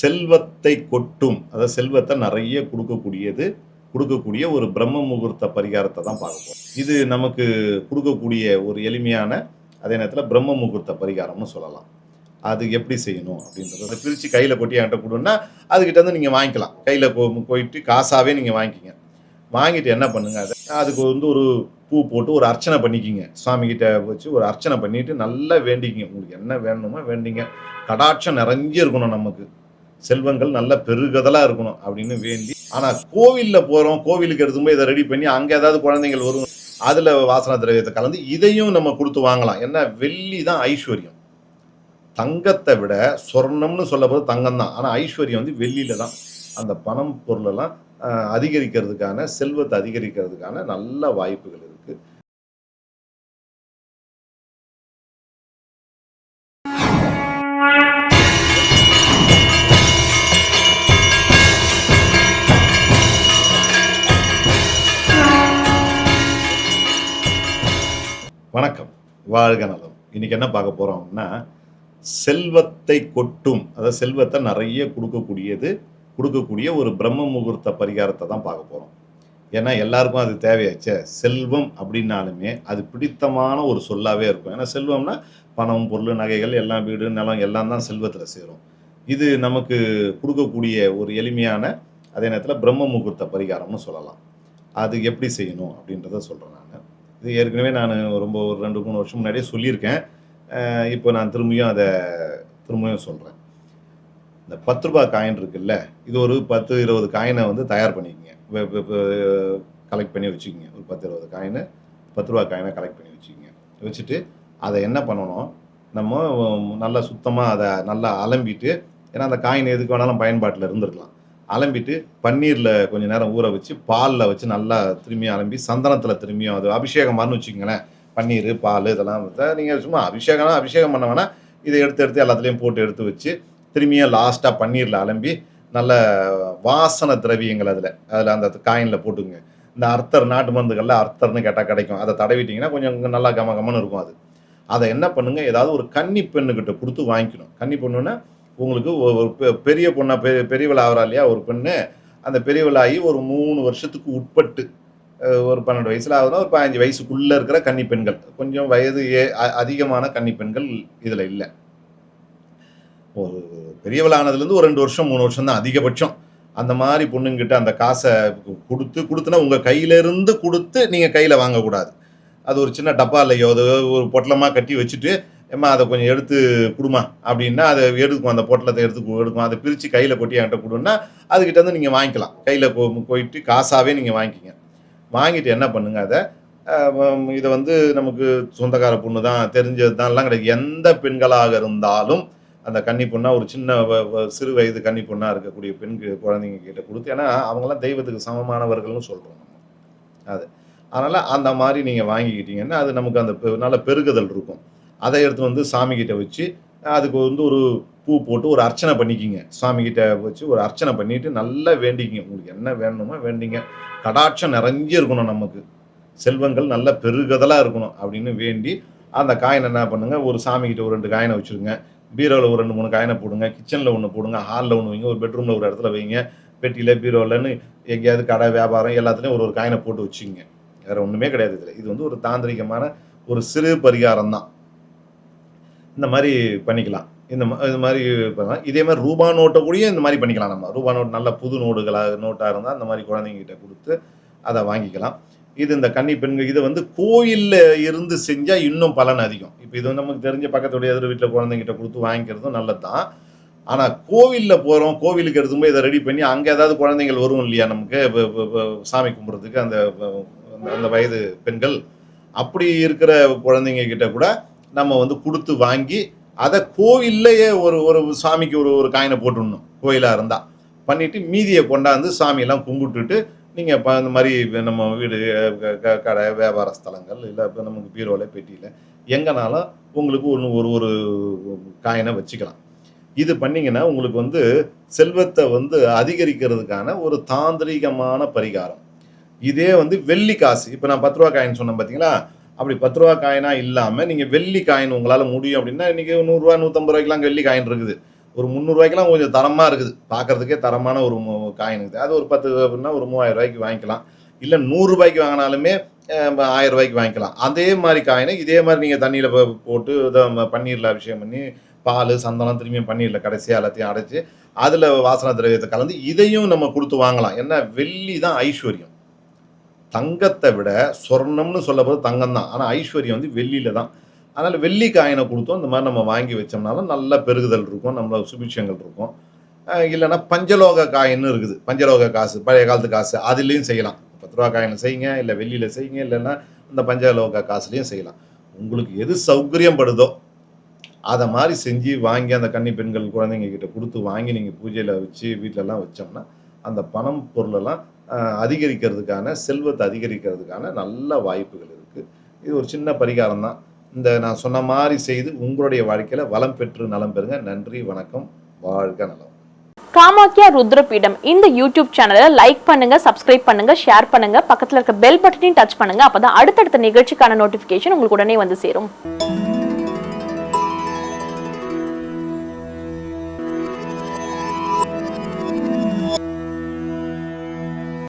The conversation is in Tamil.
செல்வத்தை கொட்டும் அதாவது செல்வத்தை நிறைய கொடுக்கக்கூடியது கொடுக்கக்கூடிய ஒரு பிரம்ம முகூர்த்த பரிகாரத்தை தான் பார்க்க இது நமக்கு கொடுக்கக்கூடிய ஒரு எளிமையான அதே நேரத்தில் பிரம்ம முகூர்த்த பரிகாரம்னு சொல்லலாம். அது எப்படி செய்யணும் அப்படின்றத பிரித்து கையில் கொட்டி என்கிட்ட கொடுன்னா அதுக்கிட்ட வந்து நீங்கள் வாங்கிக்கலாம். கையில் போயிட்டு காசாகவே நீங்கள் வாங்கிக்கிங்க. வாங்கிட்டு என்ன பண்ணுங்க? அதை அதுக்கு வந்து ஒரு பூ போட்டு ஒரு அர்ச்சனை பண்ணிக்கிங்க. சுவாமி வச்சு ஒரு அர்ச்சனை பண்ணிட்டு நல்லா வேண்டிக்கிங்க. உங்களுக்கு என்ன வேணுமோ வேண்டிங்க. கடாட்சம் நிறைஞ்சு இருக்கணும் நமக்கு. செல்வங்கள் நல்ல பெருகதலாக இருக்கணும் அப்படின்னு வேண்டி. ஆனால் கோவிலில் போகிறோம் கோவிலுக்கு எடுத்துக்கும்போது இதை ரெடி பண்ணி அங்கே ஏதாவது குழந்தைங்கள் வரும் அதில் வாசன திரவியத்தை கலந்து இதையும் நம்ம கொடுத்து வாங்கலாம். ஏன்னா வெள்ளி தான் ஐஸ்வர்யம். தங்கத்தை விட சொர்ணம்னு சொல்ல போது தங்கம் தான் ஆனால் ஐஸ்வர்யம் வந்து வெள்ளியில் தான். அந்த பணம் பொருளெல்லாம் அதிகரிக்கிறதுக்கான செல்வத்தை அதிகரிக்கிறதுக்கான நல்ல வாய்ப்புகள் இருக்குது வாழ்க நலம். இன்னைக்கு என்ன பார்க்க போறோம் அப்படின்னா செல்வத்தை கொட்டும் அதாவது செல்வத்தை நிறைய கொடுக்கக்கூடியது கொடுக்கக்கூடிய ஒரு பிரம்ம முகூர்த்த பரிகாரத்தை தான் பார்க்க போறோம். ஏன்னா எல்லாருக்கும் அது தேவையாச்சே. செல்வம் அப்படின்னாலுமே அது பிடித்தமான ஒரு சொல்லாவே இருக்கும். ஏன்னா செல்வம்னா பணம் பொருள் நகைகள் எல்லாம் வீடு நிலம் எல்லாம் தான் செல்வத்தில் சேரும். இது நமக்கு கொடுக்கக்கூடிய ஒரு எளிமையான அதே நேரத்தில் பிரம்ம முகூர்த்த பரிகாரம்னு சொல்லலாம். அது எப்படி செய்யணும் அப்படின்றத சொல்கிறேன் நான். இது ஏற்கனவே நான் ரொம்ப ஒரு ரெண்டு மூணு வருஷம் முன்னாடியே சொல்லியிருக்கேன். இப்போ நான் திரும்பியும் அதை திரும்பியும் சொல்கிறேன் இந்த பத்து ரூபாய் காயின் இருக்குல்ல இது ஒரு பத்து இருபது காயினை வந்து தயார் பண்ணிக்கங்க. கலெக்ட் பண்ணி வச்சுக்கிங்க. ஒரு பத்து இருபது காயினை பத்து ரூபா காயினை கலெக்ட் பண்ணி வச்சுக்கிங்க. வச்சுட்டு அதை என்ன பண்ணணும்? நம்ம நல்லா சுத்தமாக அதை நல்லா அலம்பிட்டு ஏன்னா அந்த காயின் எதுக்கு வேணாலும் பயன்பாட்டில் இருந்திருக்கலாம். அலம்பிட்டு பன்னீரில் கொஞ்ச நேரம் ஊற வச்சு பாலில் வச்சு நல்லா திரும்பியும் அலம்பி சந்தனத்தில் திரும்பியும் அது அபிஷேகம் மாதிரின்னு வச்சுக்கோங்களேன். பன்னீர் பால் இதெல்லாம் நீங்கள் சும்மா அபிஷேகம்னா அபிஷேகம் பண்ண வேணால் இதை எடுத்து எடுத்து எல்லாத்துலேயும் போட்டு எடுத்து வச்சு திரும்பியும் லாஸ்ட்டாக பன்னீரில் அலம்பி நல்ல வாசன திரவியங்கள் அதில். அதில் அந்த காயினில் போட்டுங்க இந்த அர்த்தர் நாட்டு மருந்துகளில் அர்த்தர்னு கேட்டால் கிடைக்கும். அதை தடவிட்டிங்கன்னா கொஞ்சம் நல்லா கம கமன்னு இருக்கும் அது. அதை என்ன பண்ணுங்கள் ஏதாவது ஒரு கன்னி பெண்ணுக்கிட்ட கொடுத்து வாங்கிக்கணும். கன்னி பொண்ணுன்னா உங்களுக்கு ஒரு ஒரு பெ- பெரிய பொண்ணா பெ பெரியவள் ஆகிறா இல்லையா ஒரு பெண்ணு அந்த பெரியவளாகி ஒரு மூணு வருஷத்துக்கு உட்பட்டு ஒரு பன்னெண்டு வயசுல ஆகுதுன்னா ஒரு பதினஞ்சு வயசுக்குள்ளே இருக்கிற கன்னி பெண்கள். கொஞ்சம் வயது ஏ அ- அதிகமான கன்னி பெண்கள் இதில் இல்லை. ஒரு பெரியவளானதுலேருந்து ஒரு ரெண்டு வருஷம் மூணு வருஷம் தான் அதிகபட்சம். அந்த மாதிரி பொண்ணுங்கிட்ட அந்த காசை கொடுத்து கொடுத்துனா உங்கள் கையிலேருந்து கொடுத்து நீங்கள் கையில் வாங்கக்கூடாது. அது ஒரு சின்ன டப்பாலையோ அது ஒரு பொட்டலமாக கட்டி வச்சுட்டு ஏம்மா அதை கொஞ்சம் எடுத்து கொடுமா அப்படின்னா அதை எடுக்கும் அந்த பொட்டலத்தை எடுத்து எடுக்கும் அதை பிரித்து கையில் கொட்டி என்கிட்ட கொடுன்னா அதுக்கிட்ட வந்து நீங்கள் வாங்கிக்கலாம். கையில் போ போயிட்டு காசாகவே நீங்கள் வாங்கிக்கிங்க. வாங்கிட்டு என்ன பண்ணுங்கள் அதை இதை வந்து நமக்கு சொந்தக்கார பொண்ணு தான் தெரிஞ்சது தான்லாம் கிடையாது. எந்த பெண்களாக இருந்தாலும் அந்த கன்னி பொண்ணாக ஒரு சின்ன வ- சிறு வயது கன்னி பொண்ணாக இருக்கக்கூடிய பெண் குழந்தைங்க கிட்ட கொடுத்து ஏன்னா அவங்கெல்லாம் தெய்வத்துக்கு சமமானவர்கள்னு சொல்கிறோம் நம்ம. அது. அதனால் அந்த மாதிரி நீங்கள் வாங்கிக்கிட்டீங்கன்னா அது நமக்கு அந்த பெ- நல்ல பெருகுதல் இருக்கும். அதை எடுத்து வந்து சாமிக்கிட்ட வச்சு அதுக்கு வந்து ஒரு பூ போட்டு ஒரு அர்ச்சனை பண்ணிக்கிங்க. சாமி வச்சு ஒரு அர்ச்சனை பண்ணிட்டு நல்லா வேண்டிக்கிங்க. உங்களுக்கு என்ன வேணுமோ வேண்டிங்க. கடாட்சம் நிறைஞ்சு இருக்கணும் நமக்கு. செல்வங்கள் நல்ல பெருகதலாக இருக்கணும் அப்படின்னு வேண்டி அந்த காயினை என்ன பண்ணுங்கள் ஒரு சாமிக்கிட்ட ஒரு ரெண்டு காயினை வச்சுருங்க. பீரோவில் ஒரு ரெண்டு மூணு காயினை போடுங்க. கிச்சனில் ஒன்று போடுங்க. ஹாலில் ஒன்று வைங்க. ஒரு பெட்ரூமில் ஒரு இடத்துல வைங்க. பெட்டியில் பீரோவில்னு எங்கேயாவது கடை வியாபாரம் எல்லாத்துலேயும் ஒரு ஒரு காயினை போட்டு வச்சுங்க வேறு ஒன்றுமே கிடையாது இதில். இது வந்து ஒரு தாந்திரிகமான ஒரு சிறு பரிகாரம் தான் இந்த மாதிரி பண்ணிக்கலாம். இந்த மா- இது மாதிரி பண்ணலாம். இதே மாதிரி ரூபா நோட்டை கூடயும் இந்த மாதிரி பண்ணிக்கலாம் நம்ம. ரூபா நோட் நல்ல புது நோடுகளாக நோட்டாக இருந்தால் அந்த மாதிரி குழந்தைங்கிட்ட கொடுத்து அதை வாங்கிக்கலாம். இது இந்த கன்னி பெண்கள் இதை வந்து கோயிலில் இருந்து செஞ்சால் இன்னும் பலன் அதிகம். இப்போ இது வந்து நமக்கு தெரிஞ்ச பக்கத்துடைய எதிர் வீட்டில் குழந்தைங்கிட்ட கொடுத்து வாங்கிக்கிறதும் நல்லது தான் ஆனால் கோவிலில் போகிறோம் கோவிலுக்கு எடுத்தும்போது இதை ரெடி பண்ணி அங்கே ஏதாவது குழந்தைகள் வரும் இல்லையா நமக்கு? சாமி கும்பிட்றதுக்கு அந்த அந்த- அந்த வயது பெண்கள். அப்படி இருக்கிற குழந்தைங்க கிட்ட கூட நம்ம வந்து கொடுத்து வாங்கி அதை கோவில்லையே ஒரு ஒரு சாமிக்கு ஒரு ஒரு காயினை போட்டுடணும் கோயிலாக இருந்தால் பண்ணிட்டு மீதியை கொண்டாந்து சாமியெல்லாம் கும்பிட்டுட்டு நீங்கள் இப்போ இந்த மாதிரி நம்ம வீடு க- கடை வியாபார ஸ்தலங்கள் இல்லை இப்போ நமக்கு பீரோவில் பெட்டியில் எங்கேனாலும் உங்களுக்கு ஒன்று ஒரு ஒரு காயினை வச்சுக்கலாம். இது பண்ணிங்கன்னா உங்களுக்கு வந்து செல்வத்தை வந்து அதிகரிக்கிறதுக்கான ஒரு தாந்திரிகமான பரிகாரம். இதே வந்து வெள்ளி காசு இப்போ நான் பத்து ரூபா காயின் சொன்னேன் பார்த்தீங்களா அப்படி பத்து ரூபா காயினா இல்லாமல் நீங்கள் வெள்ளி காயின் உங்களால் முடியும் அப்படின்னா இன்றைக்கி நூறுரூவா நூற்றம்பது ரூபாய்க்குலாம் வெள்ளி காயின் இருக்குது. ஒரு முந்நூறுரூவாய்க்கெலாம் கொஞ்சம் தரமாக இருக்குது. பார்க்கறதுக்கே தரமான ஒரு காயின் இருக்குது. அது ஒரு பத்து அப்படின்னா ஒரு மூவாயிரம் ரூபாய்க்கு வாங்கிக்கலாம். இல்லை நூறுரூபாய்க்கு வாங்கினாலுமே ஆயிரம் ரூபாய்க்கு வாங்கிக்கலாம். அதே மாதிரி காயினை இதே மாதிரி நீங்கள் தண்ணியில் போட்டு இதை பன்னீரில் அபிஷேகம் பண்ணி பால் சந்தனம் திரும்பியும் பன்னீரில் கடைசியாக எல்லாத்தையும் அடைச்சி அதில் வாசனை திரவியத்தை கலந்து இதையும் நம்ம கொடுத்து வாங்கலாம். ஏன்னா வெள்ளி தான் ஐஸ்வர்யம். தங்கத்தை விட சொர்ணம்னு சொல்லப்படுறது தங்கம் தான் ஆனால் ஐஸ்வர்யம் வந்து வெள்ளியில் தான் அதனால் வெள்ளி காயினை கொடுத்தோம். இந்த மாதிரி நம்ம வாங்கி வச்சோம்னாலும் நல்ல பெருகுதல் இருக்கும். நம்மள சுபிட்சங்கள் இருக்கும். இல்லைன்னா பஞ்சலோக காயின்னு இருக்குது. பஞ்சலோக காசு பழைய காலத்து காசு. அதுலேயும் செய்யலாம். பத்து ரூபா காயினில் செய்யுங்க இல்லை வெள்ளியில் செய்யுங்க இல்லைன்னா இந்த பஞ்சலோக காசுலேயும் செய்யலாம். உங்களுக்கு எது சௌகரியம் படுதோ அதை மாதிரி செஞ்சு வாங்கி அந்த கன்னி பெண்கள் குழந்தைங்க கிட்ட கொடுத்து வாங்கி நீங்கள் பூஜையில் வச்சு வீட்டிலலாம் வச்சோம்னா அந்த பணம் பொருளெல்லாம் அதிகரிக்கிறதுக்கான செல்வத்தை அதிகரிக்கிறதுக்கான நல்ல வாய்ப்புகள் இருக்குது இது ஒரு சின்ன பரிகாரம் தான். இந்த நான் சொன்ன மாதிரி செய்து உங்களுடைய வாழ்க்கையில் வளம் பெற்று நலம் பெறுங்க. நன்றி வணக்கம் வாழ்க நலம். காமாக்கியா ருத்ரபீடம். இந்த யூடியூப் சேனலை லைக் பண்ணுங்க சப்ஸ்கிரைப் பண்ணுங்க ஷேர் பண்ணுங்க. பக்கத்தில் இருக்க பெல் பட்டனையும் டச் பண்ணுங்க. அப்பதான் அடுத்தடுத்த நிகழ்ச்சிக்கான நோட்டிபிகேஷன் உங்களுக்கு உடனே வந்து சேரும்.